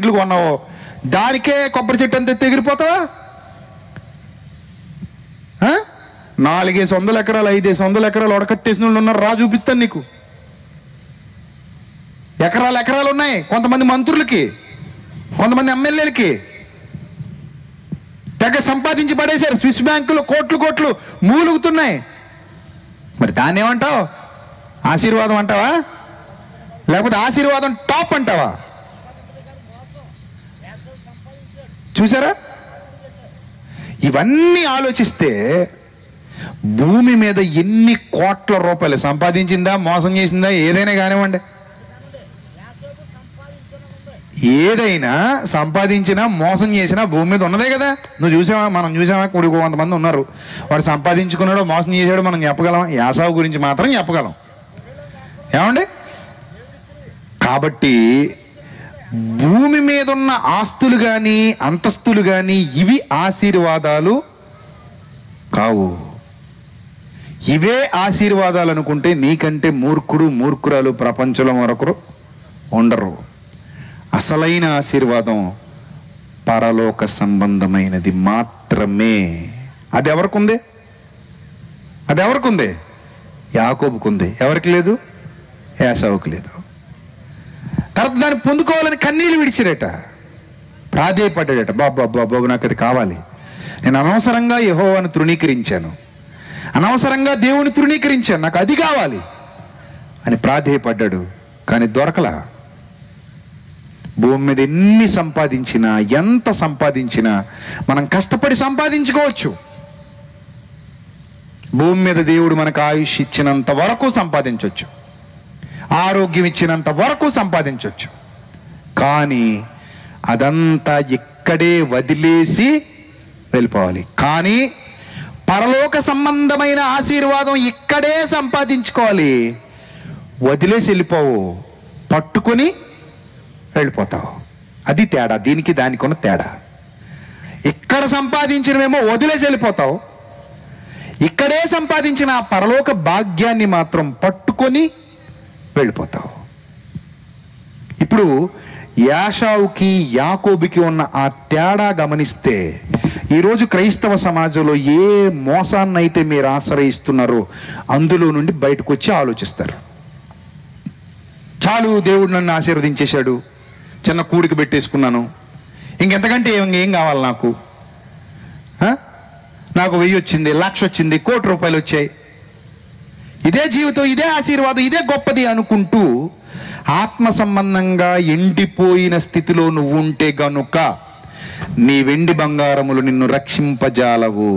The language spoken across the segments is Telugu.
సెంట్లు కొన్నావో. దానికే కొబ్బరి చెట్టు అంతా తెగిరిపోతావా? నాలుగేసి వందల ఎకరాలు ఐదేసి వందల ఎకరాలు ఒడకట్టేసిన వాళ్ళు ఉన్నారు. రా చూపిస్తాను నీకు. ఎకరాలు ఎకరాలు ఉన్నాయి. కొంతమంది మంత్రులకి కొంతమంది ఎమ్మెల్యేలకి. తెగ సంపాదించి పడేశారు. స్విస్ బ్యాంకులో కోట్లు కోట్లు మూలుగుతున్నాయి. మరి దాన్ని ఏమంటావు ఆశీర్వాదం అంటావా? లేకపోతే ఆశీర్వాదం టాప్ అంటావా? చూసారా ఇవన్నీ ఆలోచిస్తే భూమి మీద ఎన్ని కోట్ల రూపాయలు సంపాదించిందా మోసం చేసిందా ఏదైనా కానివ్వండి. ఏదైనా సంపాదించినా మోసం చేసినా భూమి మీద ఉన్నదే కదా. నువ్వు చూసావా? మనం చూసావా? కొడుకు కొంతమంది ఉన్నారు. వాడు సంపాదించుకున్నాడో మోసం చేసాడో మనం చెప్పగలం యాసావు గురించి మాత్రం చెప్పగలం. ఏమండి? కాబట్టి భూమి మీద ఉన్న ఆస్తులు కానీ అంతస్తులు కానీ ఇవి ఆశీర్వాదాలు కావు. ఇవే ఆశీర్వాదాలు అనుకుంటే నీకంటే మూర్ఖుడు మూర్ఖురాలు ప్రపంచంలో మరొకరు ఉండరు. అసలైన ఆశీర్వాదం పరలోక సంబంధమైనది మాత్రమే. అది ఎవరికి ఉంది అది ఎవరికి ఉంది యాకోబుకుంది. ఎవరికి లేదు? యాసవుకు లేదు. తర్వాత దాన్ని పొందుకోవాలని కన్నీళ్ళు విడిచిరట. ప్రాధేయపడ్డాడట. బాబా బాబు నాకు అది కావాలి. నేను అనవసరంగా యహోవాను తృణీకరించాను. అనవసరంగా దేవుని తృణీకరించాను. నాకు అది కావాలి. అని ప్రాధేయపడ్డాడు. కానీ దొరకలా. భూమి మీద ఎన్ని సంపాదించినా ఎంత సంపాదించినా మనం కష్టపడి సంపాదించుకోవచ్చు. భూమి మీద దేవుడు మనకు ఆయుష్ ఇచ్చినంత వరకు సంపాదించవచ్చు ఆరోగ్యం ఇచ్చినంత వరకు సంపాదించవచ్చు కానీ అదంతా ఇక్కడే వదిలేసి వెళ్ళిపోవాలి. కానీ పరలోక సంబంధమైన ఆశీర్వాదం ఇక్కడే సంపాదించుకోవాలి. వదిలేసి వెళ్ళిపోవు. పట్టుకొని వెళ్ళిపోతావు. అది తేడా. దీనికి దానికి ఉన్న తేడా. ఇక్కడ సంపాదించినవేమో వదిలేసి వెళ్ళిపోతావు. ఇక్కడే సంపాదించిన పరలోక భాగ్యాన్ని మాత్రం పట్టుకొని వెళ్ళిపోతావు. ఇప్పుడు యాషావుకి యాకోబుకి ఉన్న ఆ తేడా గమనిస్తే ఈరోజు క్రైస్తవ సమాజంలో ఏ మోసాన్నైతే మీరు ఆశ్రయిస్తున్నారో అందులో నుండి బయటకు వచ్చి ఆలోచిస్తారు. చాలు దేవుడు నన్ను ఆశీర్వదించేశాడు. చిన్న కూడికి పెట్టేసుకున్నాను. ఇంకెంతకంటే ఏం కావాలి నాకు? నాకు వెయ్యి వచ్చింది లక్ష వచ్చింది కోటి రూపాయలు వచ్చాయి. ఇదే జీవితం ఇదే ఆశీర్వాదం ఇదే గొప్పది అనుకుంటూ ఆత్మ సంబంధంగా ఎండిపోయిన స్థితిలో నువ్వు ఉంటే గనుక నీ వెండి బంగారములు నిన్ను రక్షింపజాలవు.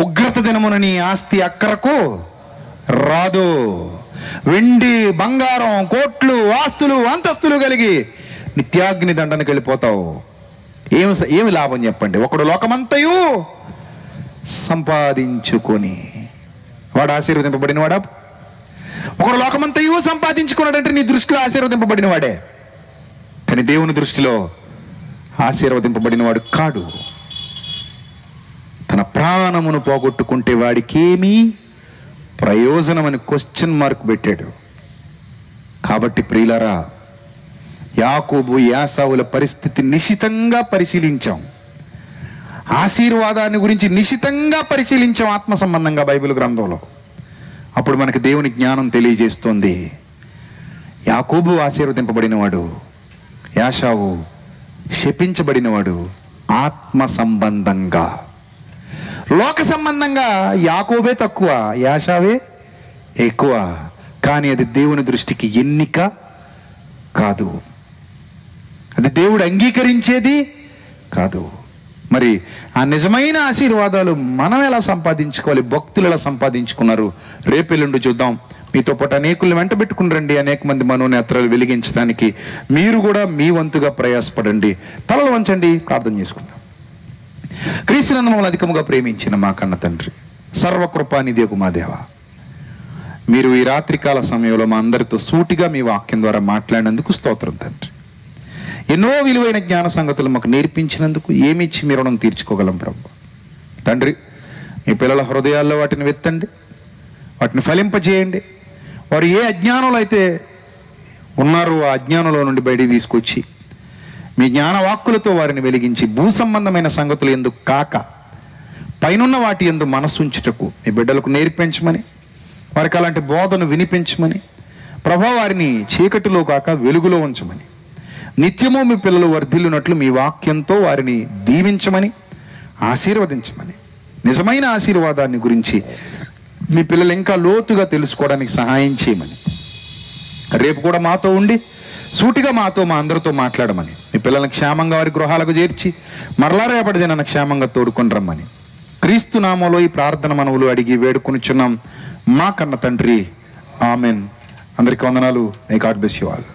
ఉగ్రత దినమున నీ ఆస్తి అక్కరకు రాదు. వెండి బంగారం కోట్లు ఆస్తులు అంతస్తులు కలిగి నిత్యాగ్ని దండనకి వెళ్ళిపోతావు. ఏమి ఏమి లాభం చెప్పండి? ఒకడు లోకమంతయు సంపాదించుకొని వాడు ఆశీర్వదింపబడిన వాడా? ఒకడు లోకమంతయు సంపాదించుకున్నాడంటే నీ దృష్టిలో ఆశీర్వదింపబడిన వాడే. కానీ దేవుని దృష్టిలో ఆశీర్వదింపబడిన వాడు కాడు. తన ప్రాణమును పోగొట్టుకుంటే వాడికేమీ ప్రయోజనం అని క్వశ్చన్ మార్క్ పెట్టాడు. కాబట్టి ప్రియులరా యాకోబు యాసావుల పరిస్థితి నిశితంగా పరిశీలించాం. ఆశీర్వాదాన్ని గురించి నిశితంగా పరిశీలించాం ఆత్మ సంబంధంగా బైబిల్ గ్రంథంలో. అప్పుడు మనకు దేవుని జ్ఞానం తెలియజేస్తుంది. యాకోబు ఆశీర్వదింపబడినవాడు యాషావు శపించబడినవాడు ఆత్మ సంబంధంగా. లోక సంబంధంగా యాకోబే తక్కువ యాషావే ఎక్కువ. కానీ అది దేవుని దృష్టికి ఎన్నిక కాదు. అది దేవుడు అంగీకరించేది కాదు. మరి ఆ నిజమైన ఆశీర్వాదాలు మనం ఎలా సంపాదించుకోవాలి? భక్తులు ఎలా సంపాదించుకున్నారు? రేపెల్లుండి చూద్దాం. మీతో పాటు అనేకులు వెంట పెట్టుకుని రండి. అనేక మంది మనోనేత్రాలు వెలిగించడానికి మీరు కూడా మీ వంతుగా ప్రయాసపడండి. తలలు వంచండి. ప్రార్థన చేసుకుందాం. క్రీస్తునందు మమ్మల్ని అధికముగా ప్రేమించిన మా కన్న తండ్రి సర్వకృపానిధి మా దేవ. మీరు ఈ రాత్రికాల సమయంలో మా అందరితో సూటిగా మీ వాక్యం ద్వారా మాట్లాడినందుకు స్తోత్రం తండ్రి. ఎన్నో విలువైన జ్ఞాన సంగతులు మాకు నేర్పించినందుకు ఏమిచ్చి మీ రుణం తీర్చుకోగలం ప్రభు? తండ్రి మీ పిల్లల హృదయాల్లో వాటిని వెత్తండి వాటిని ఫలింపజేయండి. వారు ఏ అజ్ఞానంలో అయితే ఉన్నారో ఆ అజ్ఞానంలో నుండి బయటికి తీసుకొచ్చి మీ జ్ఞానవాక్కులతో వారిని వెలిగించి భూ సంబంధమైన సంగతులు ఎందుకు కాక పైనున్న వాటి ఎందు మనసు ఉంచుటకు మీ బిడ్డలకు నేర్పించమని వారికి అలాంటి బోధను వినిపించమని ప్రభా వారిని చీకటిలో కాక వెలుగులో ఉంచమని నిత్యము మీ పిల్లలు వర్ధిల్లునట్లు మీ వాక్యంతో వారిని దీవించమని ఆశీర్వదించమని. నిజమైన ఆశీర్వాదాన్ని గురించి మీ పిల్లలు ఇంకా లోతుగా తెలుసుకోవడానికి సహాయం చేయమని. రేపు కూడా మాతో ఉండి సూటిగా మాతో మా అందరితో మాట్లాడమని. మీ పిల్లల్ని క్షేమంగా వారి గృహాలకు చేర్చి మరలా రేపటి దినాన క్షేమంగా తోడుకొని రమ్మని. క్రీస్తు నామంలో ఈ ప్రార్థన మనవులు అడిగి వేడుకొనిచున్నాం. మా కన్న తండ్రి ఆమెన్. అందరికీ వందనాలు. I God bless you all